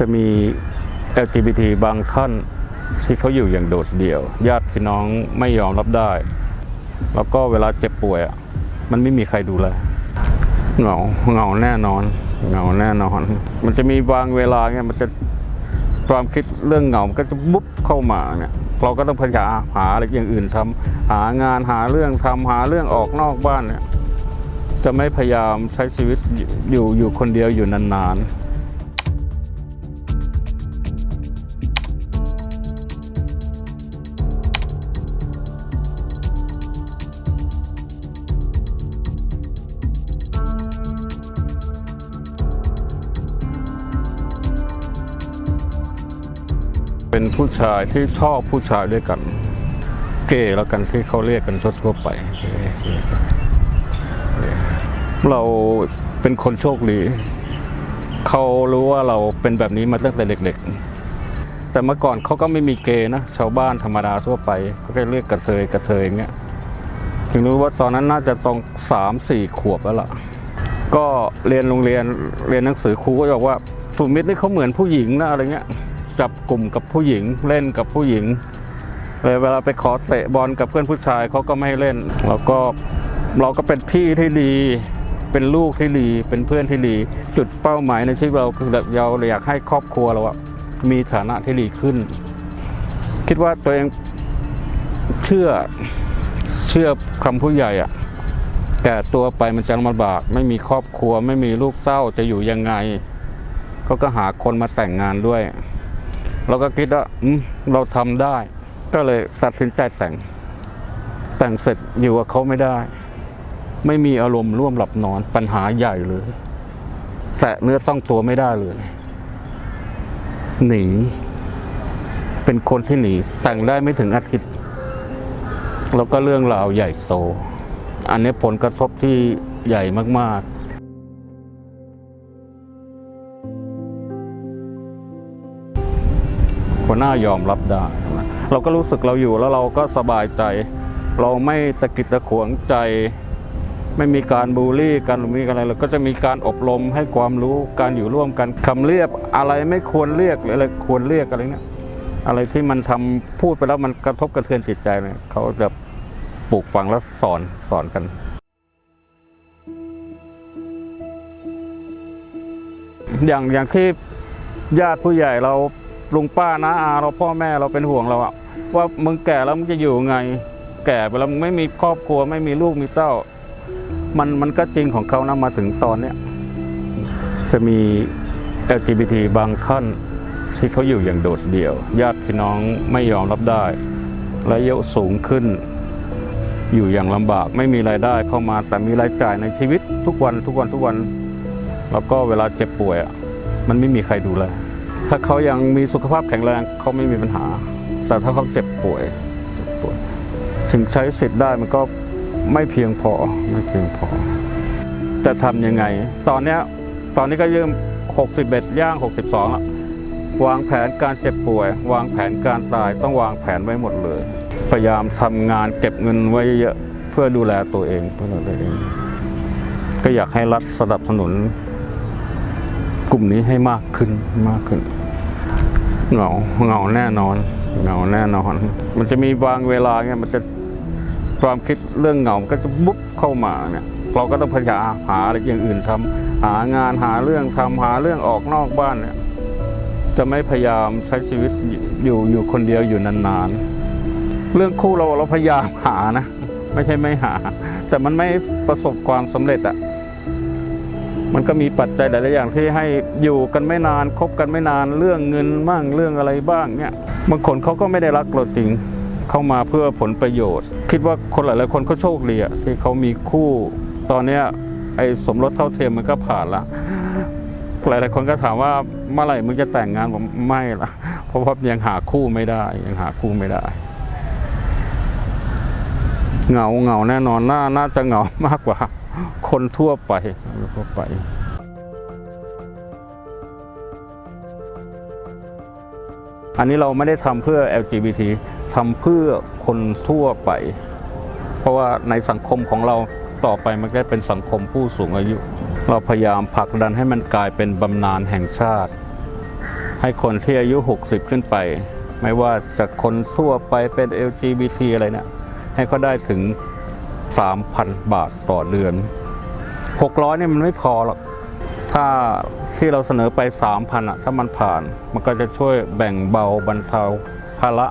จะมี LGBT บางท่านที่เขาอยู่อย่างโดดเดี่ยว ญาติพี่น้องไม่ยอมรับได้ แล้วก็เวลาเจ็บป่วยอะมันไม่มีใครดูแลเหงาเหงาแน่นอนเหงาแน่นอน มันจะมีบางเวลาเนี่ยมันจะความคิดเรื่องเหงามันก็จะบุ๊บเข้ามาเนี่ยเราก็ต้องพยายามหาอะไรอย่างอื่นทำหางานหาเรื่องทำหาเรื่องออกนอกบ้านเนี่ยจะไม่พยายามใช้ชีวิตอยู่อยู่คนเดียวอยู่นานๆ เป็นผู้ชายที่ชอบผู้ชายด้วยกัน เกย์แล้วกันที่เขาเรียกกันทั่วไป เราเป็นคนโชคดีเขารู้ว่าเราเป็นแบบนี้มาตั้งแต่เด็ก ๆ แต่เมื่อก่อนเขาก็ไม่มีเกย์นะชาวบ้านธรรมดาทั่วไปเขาก็เรียกกระเทยกระเทยอย่างเงี้ยถึงรู้ว่าตอนนั้นน่าจะต้องสามสี่ขวบแล้วล่ะ ก็เรียนโรงเรียนเรียนหนังสือครูก็บอกว่าสุมิตรนี่เขาเหมือนผู้หญิงนะอะไรเงี้ย จับกลุ่มกับผู้หญิงเล่นกับผู้หญิงเลยเวลาไปขอเตะบอลกับเพื่อนผู้ชายเขาก็ไม่ให้เล่นแล้วก็เราก็เป็นพี่ที่ดี เป็นลูกที่ดี เป็นเพื่อนที่ดี จุดเป้าหมายในชีวิตเราคือเราอยากให้ครอบครัวเราอะมีฐานะที่ดีขึ้น คิดว่าตัวเองเชื่อเชื่อคำผู้ใหญ่อะแก่ตัวไปมันจะลำบาก ไม่มีครอบครัว ไม่มีลูกเต้าจะอยู่ยังไงเขาก็หาคนมาแต่งงานด้วย เราก็คิดว่าเราทำได้ ก็เลยตัดสินใจแต่ง แต่งเสร็จอยู่กับเขาไม่ได้ ไม่มีอารมณ์ร่วมหลับนอนปัญหาใหญ่เลยแตะเนื้อต้องตัวไม่ได้เลย หนี เป็นคนที่หนีแต่งได้ไม่ถึงอาทิตย์ แล้วก็เรื่องราวใหญ่โตอันนี้ผลกระทบที่ใหญ่มาก ๆ หัวหน้ายอมรับได้เราก็รู้สึกเราอยู่แล้วเราก็สบายใจ เราไม่สะกิดสะขวงใจ ไม่มีการบูลลี่กันหรือมีอะไรเราก็จะมีการอบรมให้ความรู้การอยู่ร่วมกันคำเรียกอะไรไม่ควรเรียกหรืออะไรควรเรียกอะไรเงี้ยอะไรที่มันทำพูดไปแล้วมันกระทบกระเทือนจิตใจเนี่ยเขาจะปลูกฝังแล้วสอนสอนกันอย่างอย่างที่ญาติผู้ใหญ่เรา ลุงป้านะอาเราพ่อแม่เราเป็นห่วงเราอะว่ามึงแก่แล้วมึงจะอยู่ไง แก่ไปแล้วมึงไม่มีครอบครัวไม่มีลูกมีเต้า มันมันก็จริงของเขานะมาถึงตอนเนี้ยจะมี LGBT บางท่านที่เขาอยู่อย่างโดดเดี่ยว ญาติพี่น้องไม่ยอมรับได้และอยุสูงขึ้น อยู่อย่างลำบากไม่มีรายได้เข้ามาแต่มีรายจ่ายในชีวิตทุกวันทุกวันทุกวัน แล้วก็เวลาเจ็บป่วยอะมันไม่มีใครดูแล ถ้าเขายังมีสุขภาพแข็งแรงเขาไม่มีปัญหา แต่ถ้าเขาเจ็บป่วยป่วย ถึงใช้สิทธิ์ได้มันก็ไม่เพียงพอไม่เพียงพอ จะทำยังไง ตอนเนี้ยตอนนี้ก็ยืม61ย่าง 62แล้ววางแผนการเจ็บป่วย วางแผนการตายต้องวางแผนไว้หมดเลย พยายามทำงานเก็บเงินไว้เยอะเพื่อดูแลตัวเองเพื่อดูแลตัวเอง ก็อยากให้รัฐสนับสนุน กลุ่มนี้ให้มากขึ้นมากขึ้น เหงาเหงาแน่นอนเหงาแน่นอน มันจะมีบางเวลาเนี่ยมันจะความคิดเรื่องเหงาก็จะบุ๊บเข้ามาเนี่ย เราก็ต้องพยายามหาอะไรอย่างอื่นทำหางานหาเรื่องทำหาเรื่องออกนอกบ้านเนี่ย จะไม่พยายามใช้ชีวิตอยู่อยู่คนเดียวอยู่นานๆ เรื่องคู่เราเราพยายามหานะ ไม่ใช่ไม่หา แต่มันไม่ประสบความสำเร็จอะ มันก็มีปัจจัยหลายๆอย่างที่ให้อยู่กันไม่นานคบกันไม่นานเรื่องเงินบ้างเรื่องอะไรบ้างเนี่ยบางคนเขาก็ไม่ได้รักเราจริงเข้ามาเพื่อผลประโยชน์ คิดว่าคนหลายๆคนเขาโชคดีอะที่เขามีคู่ ตอนเนี้ยไอ้สมรสเท่าเทียมมันก็ผ่านละหลายๆคนก็ถามว่าเมื่อไหร่มึงจะแต่งงานผมไม่ละเพราะว่ายังหาคู่ไม่ได้ ยังหาคู่ไม่ได้เหงาเหงาแน่นอนน่าน่าจะเหงามากกว่า คนทั่วไปทั่วไปอันนี้เราไม่ได้ทำเพื่อ LGBT ทำเพื่อคนทั่วไป เพราะว่าในสังคมของเราต่อไปมันก็เป็นสังคมผู้สูงอายุ เราพยายามผลักดันให้มันกลายเป็นบำนาญแห่งชาติ ให้คนที่อายุ 60 ขึ้นไป ไม่ว่าจะคนทั่วไปเป็น LGBT อะไรเนี่ยให้เขาได้ถึง 3,000 บาทต่อเดือน 600เนี่ยมันไม่พอหรอกถ้าที่เราเสนอไป 3,000อะถ้ามันผ่าน มันก็จะช่วยแบ่งเบาบรรเทาภาระ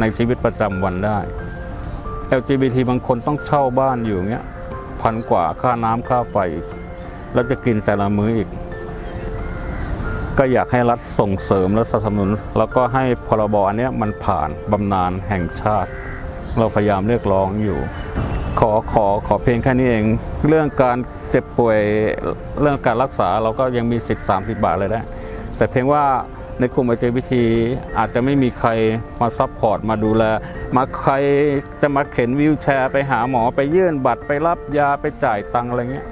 ในชีวิตประจำวันได้ LGBT บางคนต้องเช่าบ้านอยู่เงี้ยพันกว่าค่าน้ำค่าไฟแล้วจะกินแต่ละมื้ออีก ก็อยากให้รัฐส่งเสริมและสนับสนุน แล้วก็ให้พรบอันเนี้ยมันผ่านบำนาญแห่งชาติ เราพยายามเรียกร้องอยู่ ขอขอขอเพียงแค่นี้เอง เรื่องการเจ็บป่วยเรื่องการรักษาเราก็ยังมีสิทธิ์30 บาทเลยได้ แต่เพียงว่าในกลุ่ม LGBT อาจจะไม่มีใครมาซัพพอร์ตมาดูแล มาใครจะมาเข็นวิวแชร์ ไปหาหมอไปยื่นบัตรไปรับยาไปจ่ายตังอะไรเงี้ย